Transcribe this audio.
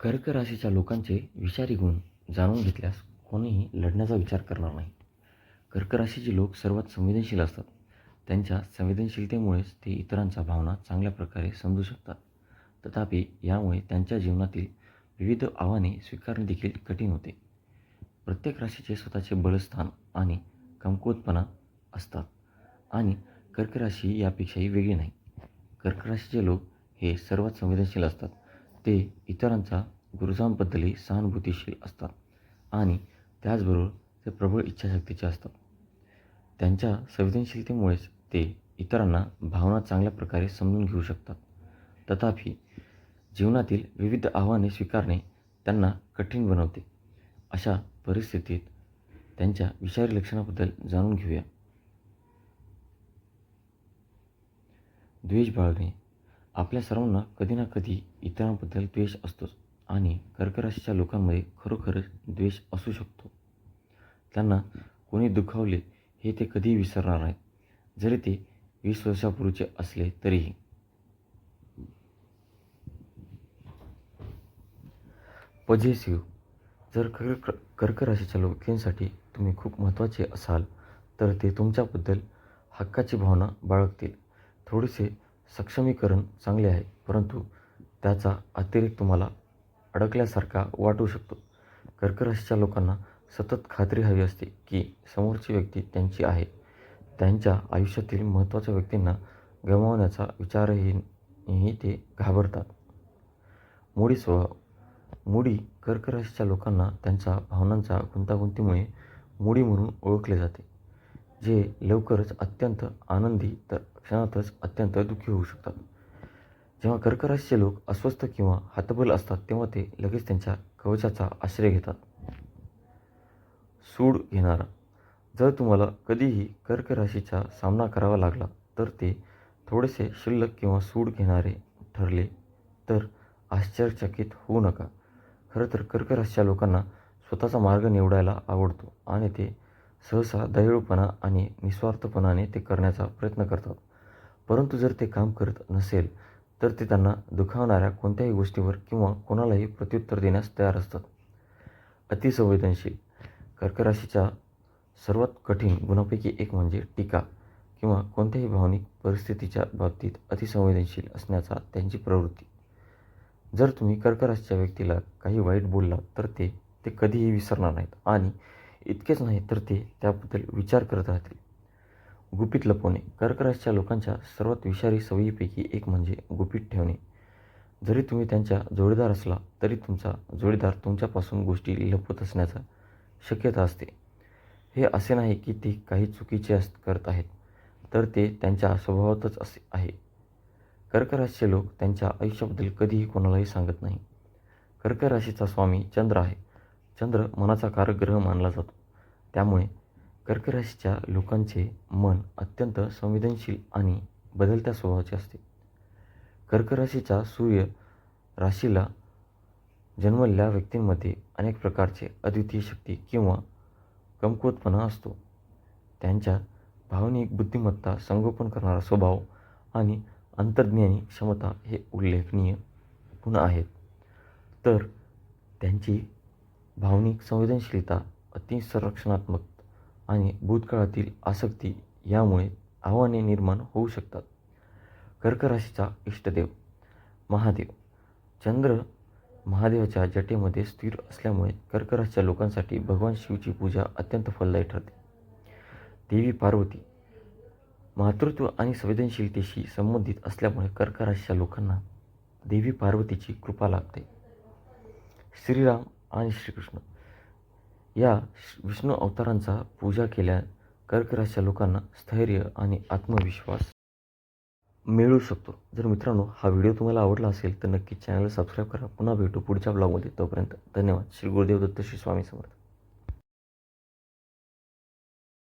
कर्क राशीच्या लोकांचे विषारी गुण जाणून घेतल्यास कोणीही लढण्याचा विचार करणार नाही. कर्क राशीचे लोक सर्वात संवेदनशील असतात. त्यांच्या संवेदनशीलतेमुळेच ते इतरांच्या भावना चांगल्या प्रकारे समजू शकतात. तथापि यामुळे त्यांच्या जीवनातील विविध आव्हाने स्वीकारणे देखील कठीण होते. प्रत्येक राशीचे स्वतःचे बलस्थान आणि कमकुवतपणा असतात आणि कर्क राशी यापेक्षाही वेगळी नाही. कर्क राशीचे लोक हे सर्वात संवेदनशील असतात. ते इतरांच्या गरजांबद्दलही सहानुभूतीशील असतात आणि त्याचबरोबर ते प्रबळ इच्छाशक्तीचे असतात. त्यांच्या संवेदनशीलतेमुळेच ते इतरांना भावना चांगल्या प्रकारे समजून घेऊ शकतात. तथापि जीवनातील विविध आव्हाने स्वीकारणे त्यांना कठीण बनवते. अशा परिस्थितीत त्यांच्या विषारी लक्षणाबद्दल जाणून घेऊया. द्वेष बाळगणे आपल्या सर्वांना कधी ना कधी इतरांबद्दल द्वेष असतोच आणि कर्क राशीच्या लोकांमध्ये खरोखरच द्वेष असू शकतो. त्यांना कोणी दुखावले हे ते कधीही विसरणार नाहीत जरी ते वीस वर्षापूर्वीचे असले तरीही. पॉझिटिव्ह. जर कर्क कर्क राशीच्या लोकांसाठी तुम्ही खूप महत्त्वाचे असाल तर ते तुमच्याबद्दल हक्काची भावना बाळगतील. थोडेसे सक्षमीकरण चांगले आहे परंतु त्याचा अतिरेक तुम्हाला अडकल्यासारखा वाटू शकतो. कर्कराशीच्या लोकांना सतत खात्री हवी असते की समोरची व्यक्ती त्यांची आहे. त्यांच्या आयुष्यातील महत्त्वाच्या व्यक्तींना गमावण्याचा विचारही ही ते घाबरतात. मुडी स्वभाव मुडी कर्कराशीच्या लोकांना त्यांच्या भावनांच्या गुंतागुंतीमुळे मुडी म्हणून ओळखले जाते. जे लवकरच अत्यंत आनंदी तर क्षणातच अत्यंत दुःखी होऊ शकतात. जेव्हा कर्क लोक अस्वस्थ किंवा हतबल असतात तेव्हा ते लगेच त्यांच्या कवचाचा आश्रय घेतात. सूड घेणारा. जर तुम्हाला कधीही कर्क राशीचा सामना करावा लागला तर ते थोडेसे शिल्लक किंवा सूड घेणारे ठरले तर आश्चर्यचकित होऊ नका. खरं तर कर्क राशीच्या लोकांना स्वतःचा मार्ग निवडायला आवडतो आणि ते सहसा दयाळूपणा आणि निस्वार्थपणाने ते करण्याचा प्रयत्न करतात. परंतु जर ते काम करत नसेल तर ते त्यांना दुखावणाऱ्या कोणत्याही गोष्टीवर किंवा कोणालाही प्रत्युत्तर देण्यास तयार असतात. अतिसंवेदनशील कर्क राशीच्या सर्वात कठीण गुणापैकी एक म्हणजे टीका किंवा कोणत्याही भावनिक परिस्थितीच्या बाबतीत अतिसंवेदनशील असण्याचा त्यांची प्रवृत्ती. जर तुम्ही कर्कराशीच्या व्यक्तीला काही वाईट बोललात तर ते ते कधीही विसरणार नाहीत आणि इतकेच नाही तर ते त्याबद्दल विचार करत राहतील. गुपित लपवणे कर्क राशीच्या लोकांच्या सर्वात विषारी सवयीपैकी एक म्हणजे गुपित ठेवणे. जरी तुम्ही त्यांच्या जोडीदार असला तरी तुमचा जोडीदार तुमच्यापासून गोष्टी लपवत असण्याचा शक्यता असते. हे असे नाही की ते काही चुकीचे अस करत आहेत तर ते त्यांच्या स्वभावातच असे आहे. कर्क राशीचे लोक त्यांच्या आयुष्याबद्दल कधीही कोणालाही सांगत नाही. कर्क राशीचा स्वामी चंद्र आहे. चंद्र मनाचा कारक ग्रह मानला जातो. त्यामुळे कर्क राशीच्या लोकांचे मन अत्यंत संवेदनशील आणि बदलत्या स्वभावाचे असते. कर्क राशीचा सूर्य राशीला जन्मलेल्या व्यक्तींमध्ये अनेक प्रकारचे अद्वितीय शक्ती किंवा कमकुवतपणा असतो. त्यांच्या भावनिक बुद्धिमत्ता संगोपन करणारा स्वभाव आणि अंतर्ज्ञानी क्षमता हे उल्लेखनीय गुण आहेत. तर त्यांची भावनिक संवेदनशीलता अतिसंरक्षणात्मक आणि भूतकाळातील आसक्ती यामुळे आव्हाने निर्माण होऊ शकतात. कर्क राशीचा इष्टदेव महादेव. चंद्र महादेवाच्या जटेमध्ये स्थिर असल्यामुळे कर्क राशीच्या लोकांसाठी भगवान शिवची पूजा अत्यंत फलदायी ठरते. देवी पार्वती मातृत्व आणि संवेदनशीलतेशी संबंधित असल्यामुळे कर्क राशीच्या लोकांना देवी पार्वतीची कृपा लाभते. श्रीराम आणि श्रीकृष्ण. या विष्णू अवतारांचा पूजा केल्या कर्क राशीच्या लोकांना स्थैर्य आणि आत्मविश्वास मिळू शकतो. जर मित्रांनो हा व्हिडिओ तुम्हाला आवडला असेल तर नक्की चॅनल सबस्क्राईब करा. पुन्हा भेटू पुढच्या ब्लॉगमध्ये. तोपर्यंत धन्यवाद. श्री गुरुदेव दत्त श्री स्वामी समर्थ.